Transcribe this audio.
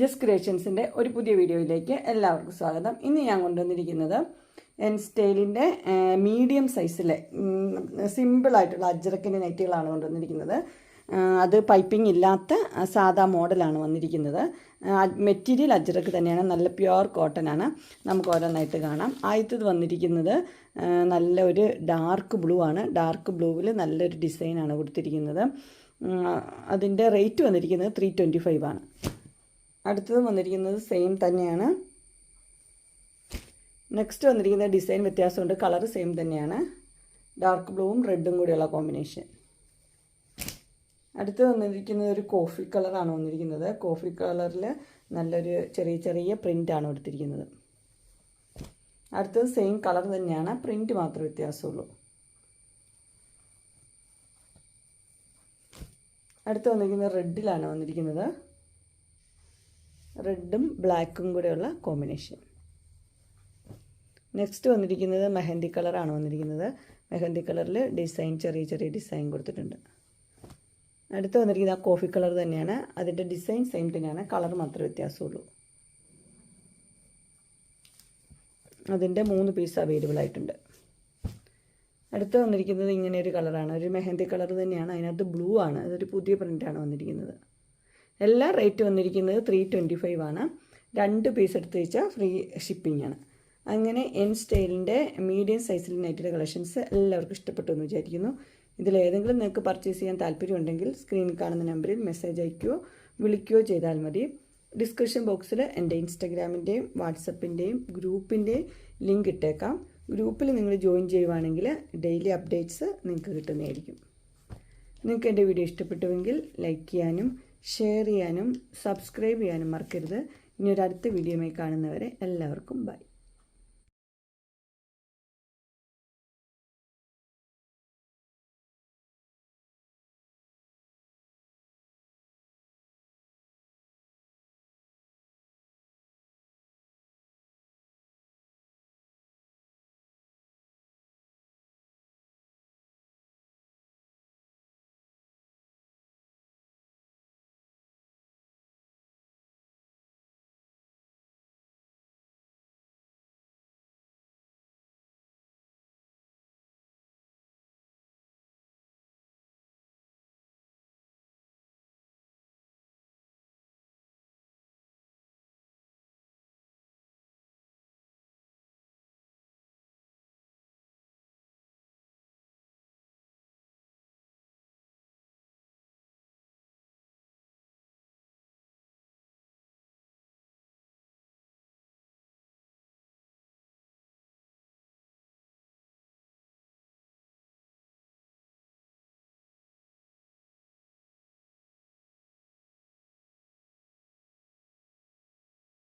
ജസ് ക്രിയേഷൻസിന്റെ ഒരു പുതിയ വീഡിയോയിലേക്ക് എല്ലാവർക്കും സ്വാഗതം. ഇന്ന് ഞാൻ കൊണ്ടുവന്നിരിക്കുന്നത് എൻ സ്റ്റൈലിന്റെ മീഡിയം സൈസിലെ സിമ്പിളായിട്ടുള്ള അജ്രക്കിന്റെ നെറ്റുകളാണ് കൊണ്ടുവന്നിരിക്കുന്നത്. അത് പൈപ്പിംഗ് ഇല്ലാത്ത സാധാ മോഡലാണ് വന്നിരിക്കുന്നത്. മെറ്റീരിയൽ അജ്രക്ക് തന്നെയാണ്. നല്ല പ്യുവർ കോട്ടൺ ആണ്. നമുക്ക് ഓരോന്നായിട്ട് കാണാം. ആദ്യത്തത് വന്നിരിക്കുന്നത് നല്ല ഒരു ഡാർക്ക് ബ്ലൂ ആണ്. ഡാർക്ക് ബ്ലൂവിൽ നല്ലൊരു ഡിസൈനാണ് കൊടുത്തിരിക്കുന്നത്. അതിന്റെ റേറ്റ് വന്നിരിക്കുന്നത് ത്രീ ട്വന്റി ഫൈവ് ആണ്. അടുത്തത് വന്നിരിക്കുന്നത് സെയിം തന്നെയാണ്. നെക്സ്റ്റ് വന്നിരിക്കുന്ന ഡിസൈൻ വ്യത്യാസമുണ്ട്. കളർ സെയിം തന്നെയാണ്. ഡാർക്ക് ബ്ലൂവും റെഡും കൂടിയുള്ള കോമ്പിനേഷൻ അടുത്ത് വന്നിരിക്കുന്നത് ഒരു കോഫി കളറാണ് വന്നിരിക്കുന്നത്. കോഫി കളറിൽ നല്ലൊരു ചെറിയ ചെറിയ പ്രിന്റാണ് എടുത്തിരിക്കുന്നത്. അടുത്തത് സെയിം കളർ തന്നെയാണ്. പ്രിന്റ് മാത്രമേ വ്യത്യാസമുള്ളൂ. അടുത്ത് വന്നിരിക്കുന്നത് റെഡിലാണ് വന്നിരിക്കുന്നത്. റെഡും ബ്ലാക്കും കൂടെയുള്ള കോമ്പിനേഷൻ. നെക്സ്റ്റ് വന്നിരിക്കുന്നത് മെഹന്തി കളറാണ് വന്നിരിക്കുന്നത്. മെഹന്തി കളറിൽ ഡിസൈൻ ചെറിയ ചെറിയ ഡിസൈൻ കൊടുത്തിട്ടുണ്ട്. അടുത്ത് വന്നിരിക്കുന്നത് ആ കോഫി കളർ തന്നെയാണ്. അതിന്റെ ഡിസൈൻ സെയിം തന്നെയാണ്. കളർ മാത്രമേ വ്യത്യാസമുള്ളൂ. അതിന്റെ മൂന്ന് പീസ് അവൈലബിൾ ആയിട്ടുണ്ട്. അടുത്ത് വന്നിരിക്കുന്നത് ഇങ്ങനെ ഒരു കളറാണ്. ഒരു മെഹന്തി കളർ തന്നെയാണ്. അതിനകത്ത് ബ്ലൂ ആണ്. അതൊരു പുതിയ പ്രിന്റാണ് വന്നിരിക്കുന്നത്. എല്ലാ റേറ്റ് വന്നിരിക്കുന്നത് ത്രീ ട്വന്റി ഫൈവ് ആണ്. രണ്ട് പീസ് എടുത്ത് വെച്ചാൽ ഫ്രീ ഷിപ്പിംഗ് ആണ്. അങ്ങനെ എൻ സ്റ്റൈലിന്റെ മീഡിയം സൈസിൽ നൈറ്റിയുടെ കളക്ഷൻസ് എല്ലാവർക്കും ഇഷ്ടപ്പെട്ടു എന്ന് വിചാരിക്കുന്നു. ഇതിലേതെങ്കിലും നിങ്ങൾക്ക് പർച്ചേസ് ചെയ്യാൻ താല്പര്യമുണ്ടെങ്കിൽ സ്ക്രീനിൽ കാണുന്ന നമ്പറിൽ മെസ്സേജ് അയക്കുകയോ വിളിക്കുകയോ ചെയ്താൽ മതി. ഡിസ്ക്രിപ്ഷൻ ബോക്സിൽ എന്റെ ഇൻസ്റ്റഗ്രാമിന്റെയും വാട്സപ്പിന്റെയും ഗ്രൂപ്പിന്റെയും ലിങ്ക് ഇട്ടേക്കാം. ഗ്രൂപ്പിൽ നിങ്ങൾ ജോയിൻ ചെയ്യുവാണെങ്കിൽ ഡെയിലി അപ്ഡേറ്റ്സ് നിങ്ങൾക്ക് കിട്ടുന്നതായിരിക്കും. നിങ്ങൾക്ക് എന്റെ വീഡിയോ ഇഷ്ടപ്പെട്ടുവെങ്കിൽ ലൈക്ക് ചെയ്യാനും ഷെയർ ചെയ്യാനും സബ്സ്ക്രൈബ് ചെയ്യാനും മറക്കരുത്. ഇനി ഒരു അടുത്ത വീഡിയോയുമായി കാണുന്നവരെ എല്ലാവർക്കും ബൈ.